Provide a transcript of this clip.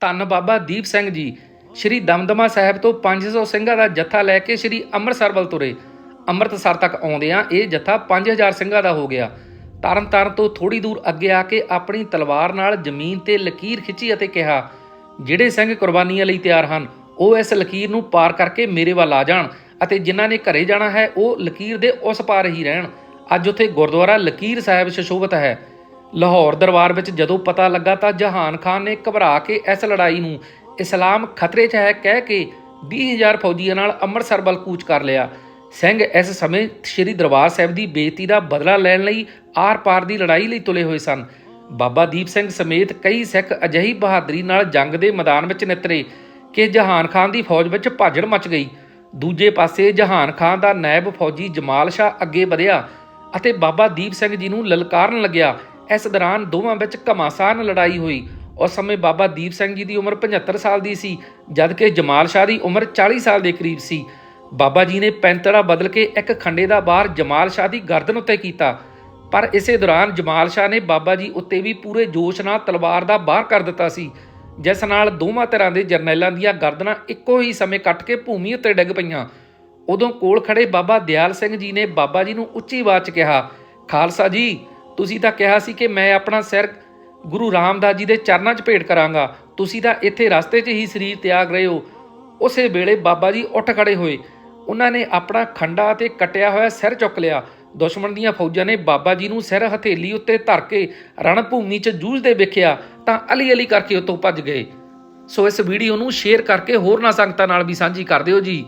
ਧੰਨ ਬਾਬਾ ਦੀਪ ਸਿੰਘ ਜੀ। ਸ਼੍ਰੀ ਦਮਦਮਾ ਸਾਹਿਬ ਤੋਂ 500 ਸਿੰਘਾਂ ਦਾ ਜੱਥਾ ਲੈ ਕੇ ਸ਼੍ਰੀ ਅੰਮ੍ਰਿਤਸਰ ਵੱਲ ਤੁਰੇ। ਅੰਮ੍ਰਿਤਸਰ ਤੱਕ ਆਉਂਦਿਆਂ ਇਹ ਜੱਥਾ 5000 ਸਿੰਘਾਂ ਦਾ ਹੋ ਗਿਆ। ਤਰਨ ਤਾਰਨ ਤੋਂ ਥੋੜੀ ਦੂਰ ਅੱਗੇ ਆ ਕੇ ਆਪਣੀ ਤਲਵਾਰ ਨਾਲ ਜ਼ਮੀਨ ਤੇ ਲਕੀਰ ਖਿੱਚੀ ਅਤੇ ਕਿਹਾ, ਜਿਹੜੇ ਸਿੰਘ ਕੁਰਬਾਨੀਆਂ ਲਈ ਤਿਆਰ ਹਨ, ਉਹ ਇਸ ਲਕੀਰ ਨੂੰ ਪਾਰ ਕਰਕੇ ਮੇਰੇ ਵੱਲ ਆ ਜਾਣ ਅਤੇ ਜਿਨ੍ਹਾਂ ਨੇ ਘਰੇ ਜਾਣਾ ਹੈ, ਉਹ ਲਕੀਰ ਦੇ ਉਸ ਪਾਰ ਹੀ ਰਹਿਣ। ਅੱਜ ਉੱਥੇ ਗੁਰਦੁਆਰਾ ਲਕੀਰ ਸਾਹਿਬ ਸ਼ਸ਼ੋਭਤ ਹੈ। ਲਾਹੌਰ ਦਰਬਾਰ ਵਿੱਚ ਜਦੋਂ ਪਤਾ ਲੱਗਾ ਤਾਂ ਜਹਾਨ ਖਾਨ ਨੇ ਘਬਰਾ ਕੇ ਇਸ ਲੜਾਈ ਨੂੰ ਇਸਲਾਮ ਖਤਰੇ 'ਚ ਹੈ ਕਹਿ ਕੇ 20000 ਫੌਜੀਆਂ ਨਾਲ ਅੰਮ੍ਰਿਤਸਰ ਵੱਲ ਕੂਚ ਕਰ ਲਿਆ। ਸਿੰਘ ਇਸ ਸਮੇਂ ਸ੍ਰੀ ਦਰਬਾਰ ਸਾਹਿਬ ਦੀ ਬੇਇੱਜ਼ਤੀ ਦਾ ਬਦਲਾ ਲੈਣ ਲਈ ਆਰ-ਪਾਰ ਦੀ ਲੜਾਈ ਲਈ ਤੁਲੇ ਹੋਏ ਸਨ। ਬਾਬਾ ਦੀਪ ਸਿੰਘ ਸਮੇਤ ਕਈ ਸਿੱਖ ਅਜਿਹੀ ਬਹਾਦਰੀ ਨਾਲ ਜੰਗ ਦੇ ਮੈਦਾਨ ਵਿੱਚ ਨਿਤਰੇ ਕਿ ਜਹਾਨ ਖਾਨ ਦੀ ਫੌਜ ਵਿੱਚ ਭਾਜੜ ਮਚ ਗਈ। ਦੂਜੇ ਪਾਸੇ ਜਹਾਨ ਖਾਨ ਦਾ ਨਾਇਬ ਫੌਜੀ ਜਮਾਲ ਸ਼ਾਹ ਅੱਗੇ ਵਧਿਆ ਅਤੇ ਬਾਬਾ ਦੀਪ ਸਿੰਘ ਜੀ ਨੂੰ ਲਲਕਾਰਨ ਲੱਗਿਆ। ਇਸ ਦੌਰਾਨ ਦੋਵਾਂ ਵਿੱਚ ਘਮਾਸਾਨ ਲੜਾਈ ਹੋਈ। ਉਸ ਸਮੇਂ ਬਾਬਾ ਦੀਪ ਸਿੰਘ ਜੀ ਦੀ ਉਮਰ 75 ਸਾਲ ਦੀ ਸੀ, ਜਦਕਿ ਜਮਾਲ ਸ਼ਾਹ ਦੀ ਉਮਰ 40 ਸਾਲ ਦੇ ਕਰੀਬ ਸੀ। ਬਾਬਾ ਜੀ ਨੇ ਪੈਂਤੜਾ ਬਦਲ ਕੇ ਇੱਕ ਖੰਡੇ ਦਾ ਬਾਹਰ ਜਮਾਲ ਸ਼ਾਹ ਦੀ ਗਰਦਨ ਉੱਤੇ ਕੀਤਾ। ਪਰ ਇਸੇ ਦੌਰਾਨ ਜਮਾਲ ਸ਼ਾਹ ਨੇ ਬਾਬਾ ਜੀ ਉੱਤੇ ਵੀ ਪੂਰੇ ਜੋਸ਼ ਨਾਲ ਤਲਵਾਰ ਦਾ ਬਾਹਰ ਕਰ ਦਿੱਤਾ ਸੀ, ਜਿਸ ਨਾਲ ਦੋਵਾਂ ਤਰ੍ਹਾਂ ਦੇ ਜਰਨੈਲਾਂ ਦੀਆਂ ਗਰਦਨਾਂ ਇੱਕੋ ਹੀ ਸਮੇਂ ਕੱਟ ਕੇ ਭੂਮੀ ਉੱਤੇ ਡਿੱਗ ਪਈਆਂ। ਉਦੋਂ ਕੋਲ ਖੜੇ ਬਾਬਾ ਦਿਆਲ ਸਿੰਘ ਜੀ ਨੇ ਬਾਬਾ ਜੀ ਨੂੰ ਉੱਚੀ ਆਵਾਜ਼ 'ਚ ਕਿਹਾ, ਖਾਲਸਾ ਜੀ ਤੁਸੀਂ ਤਾਂ ਕਿਹਾ ਸੀ ਕਿ ਮੈਂ ਆਪਣਾ ਸਿਰ ਗੁਰੂ ਰਾਮਦਾਸ ਜੀ ਦੇ ਚਰਨਾਂ 'ਚ ਭੇਟ ਕਰਾਂਗਾ। ਤੁਸੀਂ ਤਾਂ ਇੱਥੇ ਰਸਤੇ 'ਚ ਹੀ ਸਰੀਰ ਤਿਆਗ ਰਹੇ ਹੋ। ਉਸੇ ਵੇਲੇ ਬਾਬਾ ਜੀ ਉੱਠ ਖੜੇ ਹੋਏ। ਉਹਨਾਂ ਨੇ ਆਪਣਾ ਖੰਡਾ ਤੇ ਕਟਿਆ ਹੋਇਆ ਸਿਰ ਚੁੱਕ ਲਿਆ। ਦੁਸ਼ਮਣ ਦੀਆਂ ਫੌਜਾਂ ਨੇ ਬਾਬਾ ਜੀ ਨੂੰ ਸਿਰ ਹਥੇਲੀ ਉੱਤੇ ਧਰ ਕੇ ਰਣ ਭੂਮੀ 'ਚ ਜੂਝਦੇ ਵੇਖਿਆ ਤਾਂ ਅਲੀ ਅਲੀ ਕਰਕੇ ਉਤੋਂ ਭੱਜ ਗਏ। ਸੋ ਇਸ ਵੀਡੀਓ ਨੂੰ ਸ਼ੇਅਰ ਕਰਕੇ ਹੋਰਨਾਂ ਸੰਗਤਾਂ ਨਾਲ ਵੀ ਸਾਂਝੀ ਕਰ ਦਿਓ ਜੀ।